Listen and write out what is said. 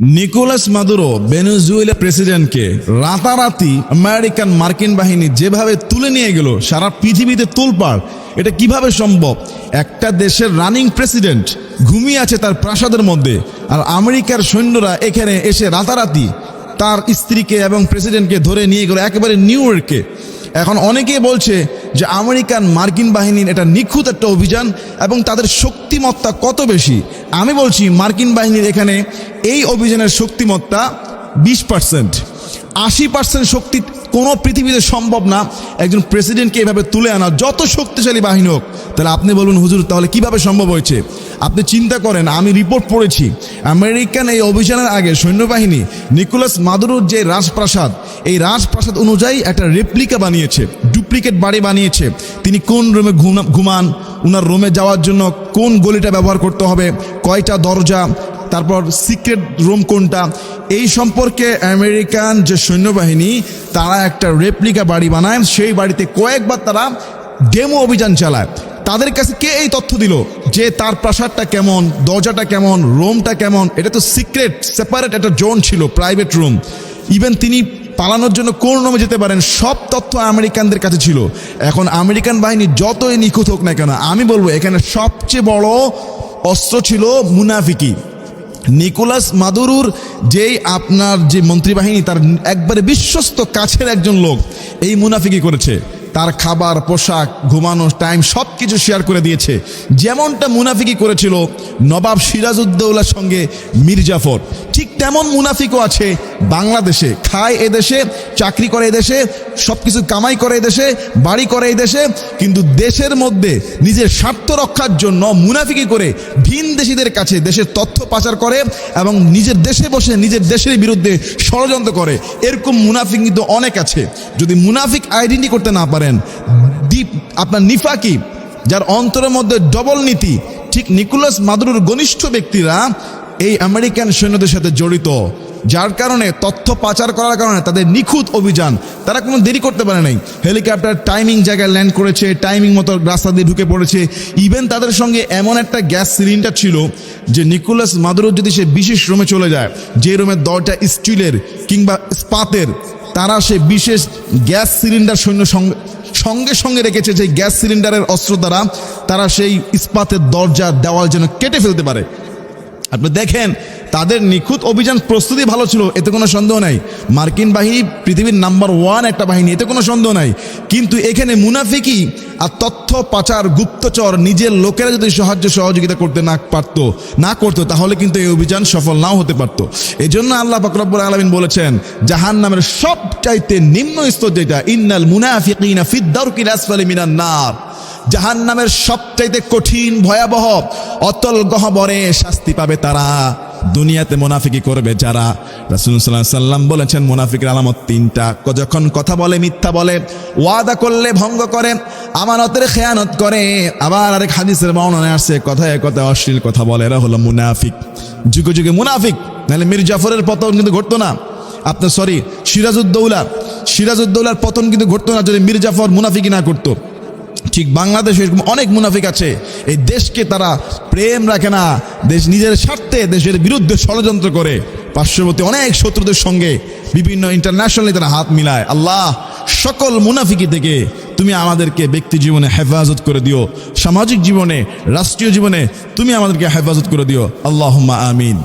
Nicolas Maduro Venezuela প্রেসিডেন্টকে রাতারাতি American মার্কিন বাহিনী যেভাবে তুলে নিয়ে গেল, সারা পৃথিবীতে তোলপাড়, এটা কীভাবে সম্ভব? একটা দেশের রানিং প্রেসিডেন্ট ঘুমিয়ে আছে তার প্রাসাদের মধ্যে, আর আমেরিকার সৈন্যরা এখানে এসে রাতারাতি তার স্ত্রীকে এবং প্রেসিডেন্টকে ধরে নিয়ে গেল একেবারে নিউ ইয়র্কে। এখন অনেকেই বলছে যে আমেরিকান মার্কিন বাহিনীর এটা নিখুঁত একটা অভিযান এবং তাদের শক্তিমত্তা কত বেশি? আমি বলছি মার্কিন বাহিনীর এখানে এই অভিযানের শক্তিমত্তা বিশ পার্সেন্ট আশি পার্সেন্ট শক্তি কোনো পৃথিবীতে সম্ভব না। একজন প্রেসিডেন্টকে এভাবে তুলে আনা। যত শক্তিশালী বাহিনী হোক, তাহলে আপনি বলুন, হুজুর, তাহলে কীভাবে সম্ভব হয়েছে? আপনি চিন্তা করেন, আমি রিপোর্ট পড়েছি। আমেরিকান এই অভিযানের আগে সৈন্যবাহিনী নিকোলাস মাদুরোর যে রাজপ্রাসাদ, এই রাজপ্রাসাদ অনুযায়ী একটা রেপ্লিকা বানিয়েছে, ডুপ্লিকেট বাড়ি বানিয়েছে। তিনি কোন রুমে ঘুমান ওনার রুমে যাওয়ার জন্য কোন গলিটা ব্যবহার করতে হবে, কয়টা দরজা তারপর সিক্রেট রুম কোনটা? এই সম্পর্কে আমেরিকান যে সৈন্যবাহিনী, তারা একটা রেপ্লিকা বাড়ি বানায়। সেই বাড়িতে কয়েকবার তারা ডেমো অভিযান চালায়। তাদের কাছে কে এই তথ্য দিল? যে তার প্রাসাদটা কেমন, দরজাটা কেমন, রুমটা কেমন, এটা তো সিক্রেট, সেপারেট একটা জোন ছিল, প্রাইভেট রুম। ইভেন তিনি পালানোর জন্য কোন রুমে যেতে পারেন, সব তথ্য আমেরিকানদের কাছে ছিল। এখন আমেরিকান বাহিনী যতই নিখুঁত হোক না কেন, আমি বলব এখানে সবচেয়ে বড় অস্ত্র ছিল মুনাফিকি। নিকোলাস মাদুরুর যেই আপনার যে মন্ত্রীবাহিনী, তার একবারে বিশ্বস্ত কাছের একজন লোক, এই মুনাফিকি করেছে। তার খাবার, পোশাক, ঘুমানো টাইম সব কিছু শেয়ার করে দিয়েছে। যেমনটা মুনাফিকি করেছিল নবাব সিরাজউদ্দৌলার সঙ্গে মির্জাফর, ঠিক তেমন মুনাফিকও আছে বাংলাদেশে। খায় এদেশে চাকরি করে এদেশে সব কিছু কামাই করে দেশে, বাড়ি করে দেশে, কিন্তু দেশের মধ্যে নিজের স্বার্থ রক্ষার জন্য মুনাফিকি করে ভিন দেশিদের কাছে দেশের তথ্য পাচার করে এবং নিজের দেশে বসে নিজের দেশের বিরুদ্ধে ষড়যন্ত্র করে। এরকম মুনাফিক কিন্তু অনেক আছে। যদি মুনাফিক আইডেন্টি করতে না পারেন, দ্বীপ, আপনার নিফাকি, যার অন্তরের মধ্যে ডবল নীতি, ঠিক নিকোলাস মাদুরুর ঘনিষ্ঠ ব্যক্তিরা এই আমেরিকান সৈন্যদের সাথে জড়িত। যার কারণে তথ্য পাচার করার কারণে তাদের নিখুঁত অভিযান। তারা কোনো দেরি করতে পারে নাই। হেলিকপ্টার টাইমিং জায়গায় ল্যান্ড করেছে টাইমিং মতো রাস্তা দিয়ে ঢুকে পড়েছে। ইভেন তাদের সঙ্গে এমন একটা গ্যাস সিলিন্ডার ছিল যে নিকোলাস মাদুরো যদি সে বিশেষ রুমে চলে যায়, যে রুমের দরজা স্টিলের কিংবা স্পাতের তারা সে বিশেষ গ্যাস সিলিন্ডার সৈন্য সঙ্গে সঙ্গে সঙ্গে রেখেছে যে গ্যাস সিলিন্ডারের অস্ত্র দ্বারা তারা সেই ইস্পাতের দরজা, দেওয়াল যেন কেটে ফেলতে পারে। আপনি দেখেন তাদের নিখুঁত অভিযান প্রস্তুতি ভালো ছিল, এতে কোনো সন্দেহ নাই। মার্কিন বাহিনী পৃথিবীর নাম্বার ওয়ান একটা বাহিনী, এতে কোনো সন্দেহ নাই। কিন্তু এখানে মুনাফিকি আর তথ্য, পাচার, গুপ্তচর নিজের লোকেরা যদি সাহায্য, সহযোগিতা করতে না পারত, না করতো, তাহলে কিন্তু এই অভিযান সফল নাও হতে পারত। এই জন্য আল্লাহ ফকরবুল আলমিন বলেছেন জাহান নামের সবচাইতে নিম্ন স্তর যেটা, ইন্নাল মুনাফিকিনা ফিদ্দারকিল জাহান নামের সবচাইতে কঠিন, ভয়াবহ, অতল গহবরে শাস্তি পাবে তারা। দুনিয়াতে মোনাফিকি করবে যারা রাসুল সাল্লাহ সাল্লাম বলেছেন, মোনাফিকের আলামত তিনটা। যখন কথা বলে, মিথ্যা বলে, ওয়াদা করলে ভঙ্গ করে, আমানতের খেয়ানত করে, আবার আরেক হাদিসের বর্ণনায় আসছে, কথায় কথায় অশ্লীল কথা বলে, এরা হলো মুনাফিক। যুগে যুগে মুনাফিক, নাহলে মীর জাফরের পতন কিন্তু ঘটতো না। আপনার সরি সিরাজউদ্দৌলা সিরাজউদ্দৌলার পতন কিন্তু ঘটতো না যদি মীর জাফর মুনাফিকি না করতো। ঠিক বাংলাদেশে এরকম অনেক মুনাফিক আছে। এই দেশকে তারা প্রেম রাখে না। দেশ নিজের স্বার্থে দেশের বিরুদ্ধে ষড়যন্ত্র করে। পার্শ্ববর্তী অনেক শত্রুদের সঙ্গে বিভিন্ন ইন্টারন্যাশনালি তারা হাত মিলায়। আল্লাহ, সকল মুনাফিকি থেকে তুমি আমাদেরকে ব্যক্তি জীবনে হেফাজত করে দিও। সামাজিক জীবনে, রাষ্ট্রীয় জীবনে তুমি আমাদেরকে হেফাজত করে দিও। আল্লাহ আমিন।